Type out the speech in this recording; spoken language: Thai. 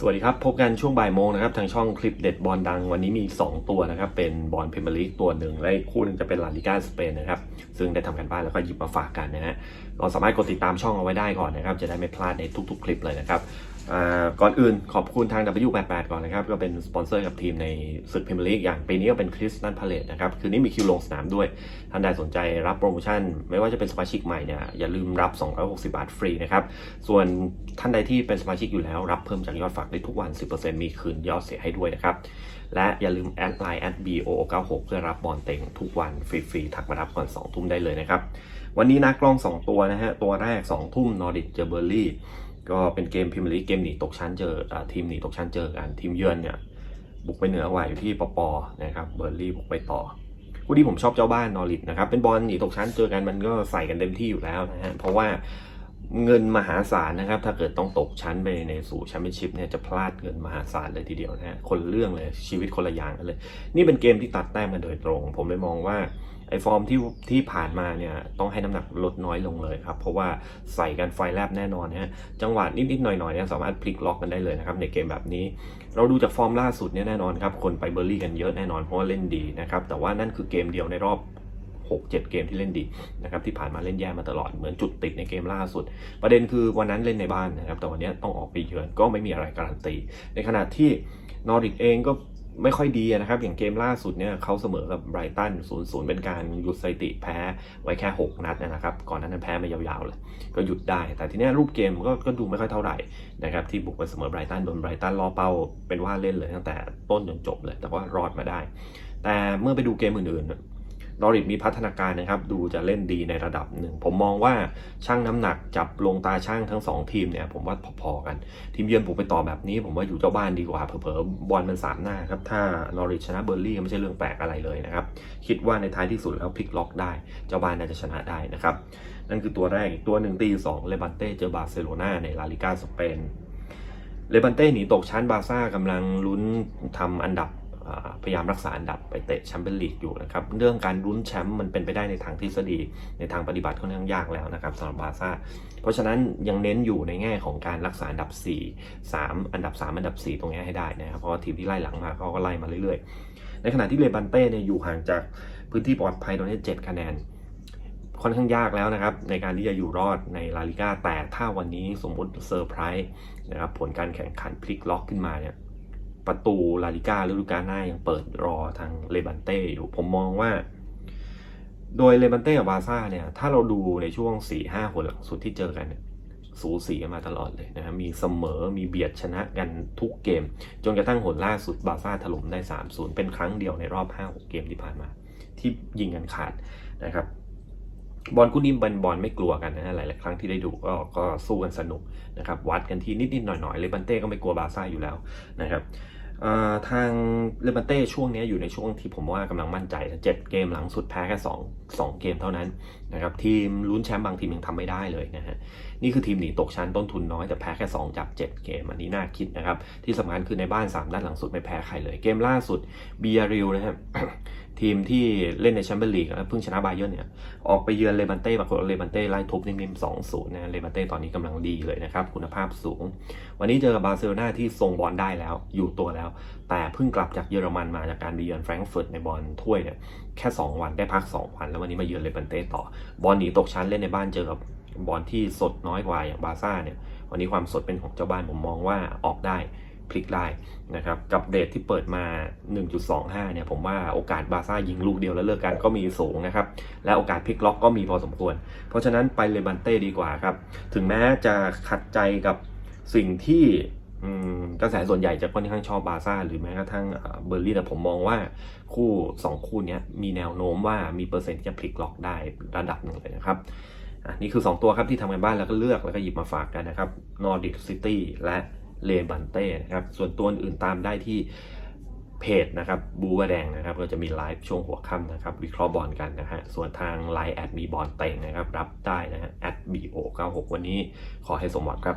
สวัสดีครับ พบกันช่วงบ่ายโมงนะครับ ทางช่องคลิปเด็ดบอลดังวันนี้มี 2 ตัวนะครับ เป็นบอลพรีเมียร์ลีกตัวหนึ่งและอีกคู่หนึงจะเป็นลาลิก้าสเปนนะครับ ซึ่งได้ทำกันบ้านแล้วก็หยิบมาฝากกันนะฮะเราสามารถกดติดตามช่องเอาไว้ได้ก่อนนะครับ จะได้ไม่พลาดในทุกๆ คลิปเลยนะครับ ก่อนอื่นขอบคุณทาง W88 ก่อนนะครับ ก็เป็นสปอนเซอร์กับทีมในศึกพรีเมียร์ลีกอย่างปีนี้ก็เป็นคริสตันพาเลตนะครับ คืนนี้มีคิวลงสนามด้วย ท่านใดสนใจรับโปรโมชั่น ไม่ว่าจะเป็นสมาชิกใหม่เนี่ยอย่าลืมรับ 260 บาทฟรีนะครับ ส่วนท่านใดที่เป็นสมาชิกอยู่แล้วรับเพิ่มจากยอดฝากได้ทุกวัน 10%มีคืนยอดเสียให้ด้วยนะครับ และอย่าลืมแอดไลน์แอด @bo96 เพื่อรับบอลเต็งทุกวันฟรีๆทักมารับก่อน2ทุ่มได้เลยนะครับวันนี้นักกล้อง 2 ตัวนะฮะตัวแรก 2 ทุ่มนอริ c เจอเบอร์ลี่ ก็เป็นเกมพิมลีเกมหนีตกชั้นเจอทีมหนีตกชั้นเจอกันทีมเยือนเนี่ยบุกไปเหนือกว่าอยู่ที่ปปนะครับเบอร์ลี่บุกไปต่อคู่ที่ผมชอบเจ้าบ้านนอริทนะครับเป็นบอลหนีตกชั้นเจอกันมันก็ใส่กันเต็มที่อยู่แล้วนะฮะเพราะว่า เงินมหาศาลนะครับ ถ้าเกิดต้องตกชั้นไปในสู่แชมเปี้ยนชิพเนี่ยจะพลาดเงินมหาศาลเลยทีเดียวนะฮะคนเรื่องเลยชีวิตคนละอย่างกันเลย นี่เป็นเกมที่ตัดแต้มกันโดยตรง ผมเลยมองว่าไอ้ฟอร์มที่ที่ผ่านมาเนี่ยต้องให้น้ำหนักลดน้อยลงเลยครับ เพราะว่าใส่กันไฟแลบแน่นอนนะฮะจังหวะนิดๆหน่อยๆเนี่ยสามารถพลิกล็อกกันได้เลยนะครับในเกมแบบนี้ เราดูจากฟอร์มล่าสุดเนี่ยแน่นอนครับคนไปเบอร์ลี่กันเยอะแน่นอนเพราะว่าเล่นดีนะครับแต่ว่านั่นคือเกมเดียวในรอบ 6-7 เกมที่เล่นดีนะครับที่ผ่านมาเล่นแย่มาตลอดเหมือนจุดติดในเกมล่าสุด ประเด็นคือวันนั้นเล่นในบ้านนะครับแต่วันนี้ต้องออกไปเยือนก็ไม่มีอะไรการันตี ในขณะที่นอริกเองก็ไม่ค่อยดีนะครับ อย่างเกมล่าสุดเนี่ยเขาเสมอกับไบรตัน0-0เป็นการหยุดสถิติแพ้ไว้แค่ 6 นัดนะครับ ก่อนนั้นแพ้มายาวๆเลย ก็หยุดได้ แต่ทีนี้รูปเกมก็ก็ดูไม่ค่อยเท่าไหร่นะครับ ที่บุกไปเสมอไบรตันโดนไบรตันล่อเป้าเป็นว่าเล่นเลยตั้งแต่ต้นจนจบเลย แต่ว่ารอดมาได้ แต่เมื่อไปดูเกมอื่นๆ นอริทมีพัฒนาการนะครับ ดูจะเล่นดีในระดับหนึ่ง ผมมองว่าช่างน้ำหนักจับลงตาช่างทั้ง 2 ทีมเนี่ย ผมว่าพอๆกัน ทีมเยือนผมไปต่อแบบนี้ ผมว่าอยู่เจ้าบ้านดีกว่าเผลอๆบอลมันสามหน้าครับ ถ้านอริทชนะเบอร์ลี่ก็ไม่ใช่เรื่องแปลกอะไรเลยนะครับ คิดว่าในท้ายที่สุดแล้วพลิกล็อกได้ เจ้าบ้านน่าจะชนะได้นะครับ นั่นคือตัวแรกอีกตัวหนึ่งตีสองเลบันเต้เจอบาร์เซโลนาในลาลิกาสเปนเลบันเต้หนีตกชั้นบาร์ซ่ากำลังลุ้นทำอันดับ พยายามรักษาอันดับไปเตะแชมเปี้ยนลีกอยู่นะครับ เรื่องการลุ้นแชมป์มันเป็นไปได้ในทางทฤษฎี ในทางปฏิบัติค่อนข้างยากแล้วนะครับสำหรับบาซ่า เพราะฉะนั้นยังเน้นอยู่ในแง่ของการรักษาอันดับ 4 3 อันดับ 3 อันดับ 4 ตรงนี้ให้ได้นะครับ เพราะทีมที่ไล่หลังมาเขาก็ไล่มาเรื่อยๆ ในขณะที่เลบันเต้เนี่ยอยู่ห่างจากพื้นที่ปลอดภัยตรงนี้7คะแนนค่อนข้างยากแล้วนะครับ ในการที่จะอยู่รอดในลาลิก้าแต่ถ้าวันนี้สมมติเซอร์ไพรส์นะครับผลการแข่งขันพลิกล็อกขึ้นมาเนี่ย ประตูลาลิก้าฤดูกาลหน้ายังเปิดรอทางเลบันเต้อยู่ผมมองว่า โดยเลบันเต้กับบาร์ซ่าเนี่ย ถ้าเราดูในช่วง4-5หนหลังสุดที่เจอกันเนี่ยสูสีกันมาตลอดเลยนะครับมีเสมอมีเบียดชนะกันทุกเกม จนกระทั่งหนล่าสุดบาร์ซ่าถล่มได้ 3-0 เป็นครั้งเดียวในรอบ 5-6 เกมที่ผ่านมา ที่ยิงกันขาดนะครับ บอลคู่นี้เป็นบอลไม่กลัวกันนะหลายๆครั้งที่ได้ดูก็ก็สู้กันสนุกนะครับวัดกันที่นิดๆหน่อยๆเลบันเต้ก็ไม่กลัวบาซ่าอยู่แล้วนะครับทางเลบันเต้ช่วงนี้อยู่ในช่วงที่ผมว่ากำลังมั่นใจเจ็ดเกมหลังสุดแพ้แค่สองสองเกมเท่านั้นนะครับทีมลุ้นแชมป์บางทีมยังทำไม่ได้เลยนะฮะนี่คือทีมหนีตกชั้นต้นทุนน้อยแต่แพ้แค่ 2 จาก 7 เกม อันนี้น่าคิดนะครับ ที่สำคัญคือในบ้าน 3 นัดหลังสุดไม่แพ้ใครเลย เกมล่าสุดเบียริลนะครับ ทีมที่เล่นในแชมเปี้ยนลีกแล้วเพิ่งชนะบาเยิร์เนี่ยออกไปเยือนเลบันเต้ปรากฏเลบันเต้ไล่ทุบนิ่มๆสองศูนย์นะเลบันเต้ตอนนี้กำลังดีเลยนะครับ คุณภาพสูง วันนี้เจอกับบาร์เซโลนาที่ทรงบอลได้แล้ว อยู่ตัวแล้ว แต่เพิ่งกลับจากเยอรมันมาจากการไปเยือนแฟรงก์เฟิร์ตในบอลถ้วยเนี่ยแค่ 2 วันได้พัก 2 วัน แล้ววันนี้มาเยือนเลบันเต้ต่อบอลหนีตกชั้นเล่นในบ้านเจอกับบอลที่สดน้อยกว่าอย่างบาร์ซ่าเนี่ยวันนี้ความสดเป็นของเจ้าบ้านผมมองว่าออกได้ พลิกได้นะครับกับเรทที่เปิดมา 1.25 เนี่ยผมว่าโอกาสบาร์ซ่ายิงลูกเดียวแล้วเลิกกันก็มีสูงนะครับ และโอกาสพลิกล็อกก็มีพอสมควร เพราะฉะนั้นไปเลบันเต้ดีกว่าครับ ถึงแม้จะขัดใจกับสิ่งที่กระแสส่วนใหญ่จะค่อนข้างชอบบาร์ซ่าหรือแม้กระทั่งเบอร์ลี่แต่ผมมองว่าคู่ 2 คู่นี้มีแนวโน้มว่ามีเปอร์เซ็นต์ที่จะพลิกล็อกได้ระดับหนึ่งเลยนะครับนี่คือ 2 ตัวครับที่ทำกันบ้านแล้วก็เลือกแล้วก็หยิบมาฝากกันนะครับนอร์ดิ c ซิตี้และ เลบันเต้นะครับ ส่วนตัวอื่นตามได้ที่เพจนะครับบูวแดงนะครับก็จะมีไลฟ์ช่วงหัวค่ำนะครับ วิเคราะห์บอลกันนะฮะส่วนทางไลน์แอดมีบอลเต็งนะครับ รับได้นะฮะแอดบีโอเก้าหกวันนี้ขอให้สมหวังครับ